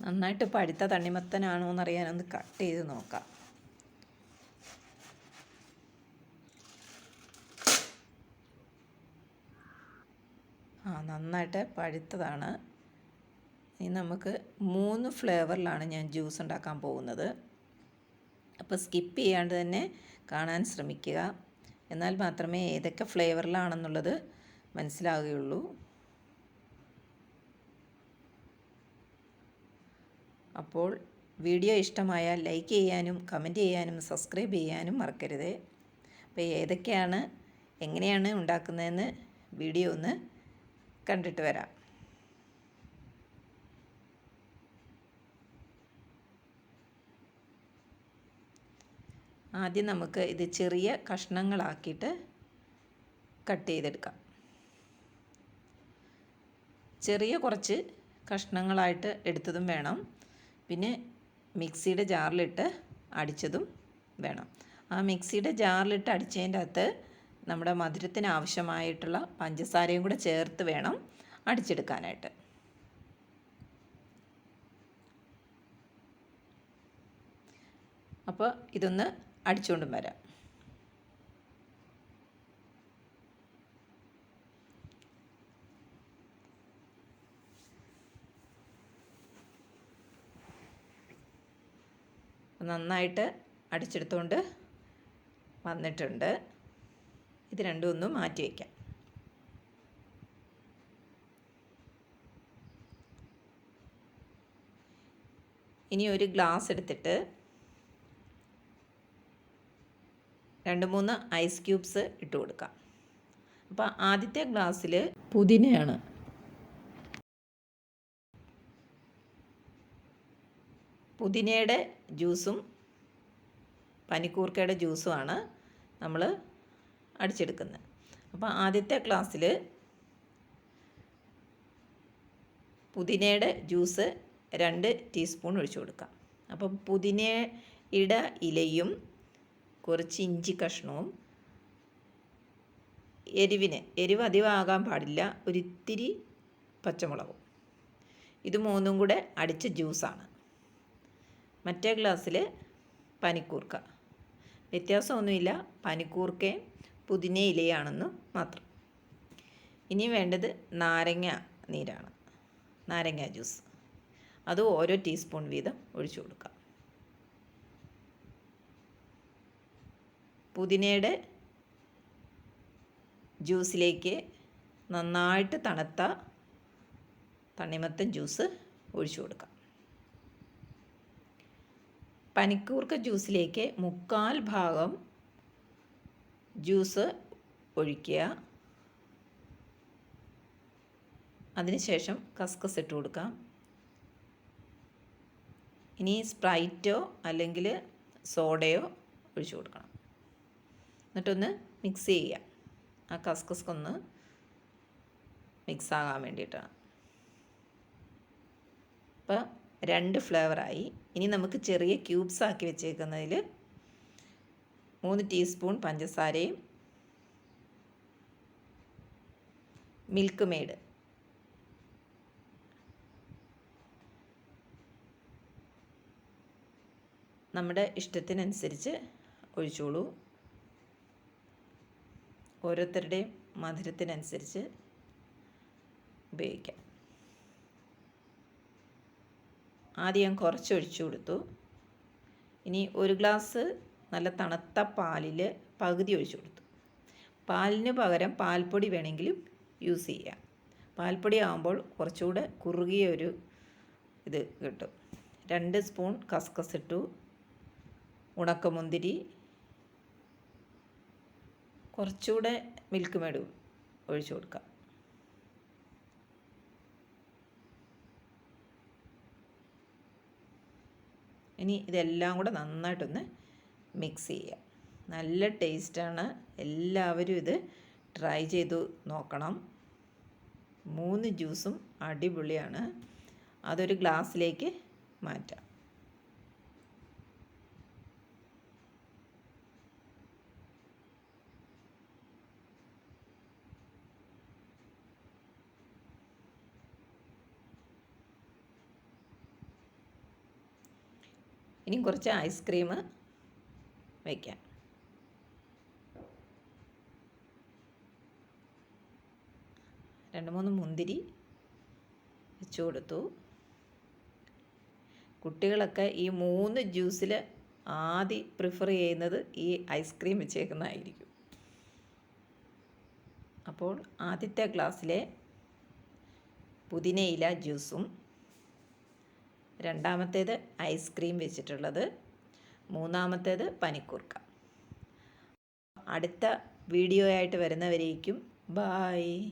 നന്നായിട്ട് പഴുത്ത തണ്ണിമത്തനാണോ എന്നറിയാൻ ഒന്ന് കട്ട് ചെയ്ത് നോക്കാം. ആ നന്നായിട്ട് പഴുത്തതാണ്. ഇനി നമുക്ക് മൂന്ന് ഫ്ലേവറിലാണ് ഞാൻ ജ്യൂസ് ഉണ്ടാക്കാൻ പോകുന്നത്. അപ്പോൾ സ്കിപ്പ് ചെയ്യാണ്ട് തന്നെ കാണാൻ ശ്രമിക്കുക. എന്നാൽ മാത്രമേ ഏതൊക്കെ ഫ്ലേവറിലാണെന്നുള്ളത് മനസ്സിലാവുകയുള്ളൂ. അപ്പോൾ വീഡിയോ ഇഷ്ടമായാൽ ലൈക്ക് ചെയ്യാനും കമന്റ് ചെയ്യാനും സബ്സ്ക്രൈബ് ചെയ്യാനും മറക്കരുത്. അപ്പോൾ ഏതൊക്കെയാണ് എങ്ങനെയാണ് ഉണ്ടാക്കുന്നതെന്ന് വീഡിയോ ഒന്ന് കണ്ടിട്ട് വരാം. ആദ്യം നമുക്ക് ഇത് ചെറിയ കഷ്ണങ്ങളാക്കിയിട്ട് കട്ട് ചെയ്തെടുക്കാം. ചെറിയ കുറച്ച് കഷ്ണങ്ങളായിട്ട് എടുത്തതും വേണം. പിന്നെ മിക്സിയുടെ ജാറിലിട്ട് അടിച്ചതും വേണം. ആ മിക്സിയുടെ ജാറിലിട്ട് അടിച്ചതിന്റെ അകത്ത് നമ്മുടെ മധുരത്തിന് ആവശ്യമായിട്ടുള്ള പഞ്ചസാരയും കൂടെ ചേർത്ത് വേണം അടിച്ചെടുക്കാനായിട്ട്. അപ്പോൾ ഇതൊന്ന് അടിച്ചുകൊണ്ടും വരാം. നന്നായിട്ട് അടിച്ചെടുത്തുകൊണ്ട് വന്നിട്ടുണ്ട്. ഇത് രണ്ടും ഒന്ന് മാറ്റി വയ്ക്കാം ഇനി ഒരു ഗ്ലാസ് എടുത്തിട്ട് രണ്ട് മൂന്ന് ഐസ് ക്യൂബ്സ് ഇട്ട് കൊടുക്കാം. അപ്പോൾ ആദ്യത്തെ ഗ്ലാസ്സിൽ പുതിനയാണ് പുതിനയുടെ ജ്യൂസും പനിക്കൂർക്കയുടെ ജ്യൂസുമാണ് നമ്മൾ അടിച്ചെടുക്കുന്നത്. അപ്പോൾ ആദ്യത്തെ ക്ലാസ്സിൽ പുതിനയുടെ ജ്യൂസ് രണ്ട് ടീസ്പൂൺ ഒഴിച്ചു കൊടുക്കാം. അപ്പം പുതിനയുടെ ഇലയും കുറച്ച് ഇഞ്ചി കഷ്ണവും എരിവിന് എരിവ് അധികമാകാൻ പാടില്ല ഒരിത്തിരി പച്ചമുളകും. ഇത് മൂന്നും കൂടെ അടിച്ച ജ്യൂസാണ്. മറ്റേ ഗ്ലാസ്സിൽ പനിക്കൂർക്ക. വ്യത്യാസമൊന്നുമില്ല. പനിക്കൂർക്കയും പുതിന ഇലയാണെന്ന് മാത്രം. ഇനി വേണ്ടത് നാരങ്ങ നീരാണ്. നാരങ്ങ ജ്യൂസ്. അത് ഓരോ ടീസ്പൂൺ വീതം ഒഴിച്ചു കൊടുക്കാം. പുതിനയുടെ ജ്യൂസിലേക്ക് നന്നായിട്ട് തണുത്ത തണ്ണിമത്തൻ ജ്യൂസ് ഒഴിച്ചു കൊടുക്കാം. പനിക്കൂർക്ക ജ്യൂസിലേക്ക് മുക്കാൽ ഭാഗം ജ്യൂസ് ഒഴിക്കുക. അതിനുശേഷം കസ്കസ് ഇട്ട് കൊടുക്കാം ഇനി സ്പ്രൈറ്റോ അല്ലെങ്കിൽ സോഡയോ ഒഴിച്ചു കൊടുക്കണം. എന്നിട്ടൊന്ന് മിക്സ് ചെയ്യുക. ആ കസ്കസ്ക്കൊന്ന് ഒന്ന് മിക്സ് ആകാൻ വേണ്ടിയിട്ടാണ്. അപ്പോൾ രണ്ട് ഫ്ലേവറായി. ഇനി നമുക്ക് ചെറിയ ക്യൂബ്സ് ആക്കി വെച്ചേക്കുന്നതിൽ മൂന്ന് ടീസ്പൂൺ പഞ്ചസാരയും മിൽക്ക് മെയ്ഡ്. നമ്മുടെ ഇഷ്ടത്തിനനുസരിച്ച് ഒഴിച്ചോളൂ. ഓരോരുത്തരുടെയും മധുരത്തിനനുസരിച്ച് ഉപയോഗിക്കാം. ആദ്യം കുറച്ച് ഒഴിച്ചു കൊടുത്തു. ഇനി ഒരു ഗ്ലാസ് നല്ല തണുത്ത പാലിൽ പകുതി ഒഴിച്ചു കൊടുത്തു. പാലിന് പകരം പാൽപ്പൊടി വേണമെങ്കിലും യൂസ് ചെയ്യാം. പാൽപ്പൊടി ആകുമ്പോൾ കുറച്ചുകൂടെ കുറുകിയ ഒരു ഇത് കിട്ടും. രണ്ട് സ്പൂൺ കസ്കസ് ഇട്ടു. ഉണക്കമുന്തിരി. കുറച്ചുകൂടെ മിൽക്ക് മേഡ് ഒഴിച്ചു കൊടുക്കാം. ഇനി ഇതെല്ലാം കൂടെ നന്നായിട്ടൊന്ന് മിക്സ് ചെയ്യുക. നല്ല ടേസ്റ്റാണ് എല്ലാവരും ഇത് ട്രൈ ചെയ്തു നോക്കണം. മൂന്ന് ജ്യൂസും അടിപൊളിയാണ്. അതൊരു ഗ്ലാസ്സിലേക്ക് മാറ്റാം. ഇനി കുറച്ച് ഐസ്ക്രീം വയ്ക്കാം രണ്ട് മൂന്ന് മുന്തിരി വെച്ച് കൊടുത്തു. കുട്ടികളൊക്കെ ഈ മൂന്ന് ജ്യൂസിൽ ആദ്യം പ്രിഫർ ചെയ്യുന്നത് ഈ ഐസ്ക്രീം വെച്ചേക്കുന്നതായിരിക്കും. അപ്പോൾ ആദ്യത്തെ ഗ്ലാസ്സിലെ പുതിനയില ജ്യൂസും രണ്ടാമത്തേത് ഐസ്ക്രീം വെച്ചിട്ടുള്ളത്. മൂന്നാമത്തേത് പനിക്കൂർക്ക. അടുത്ത വീഡിയോ ആയിട്ട് വരുന്നവരേക്കും. ബായ്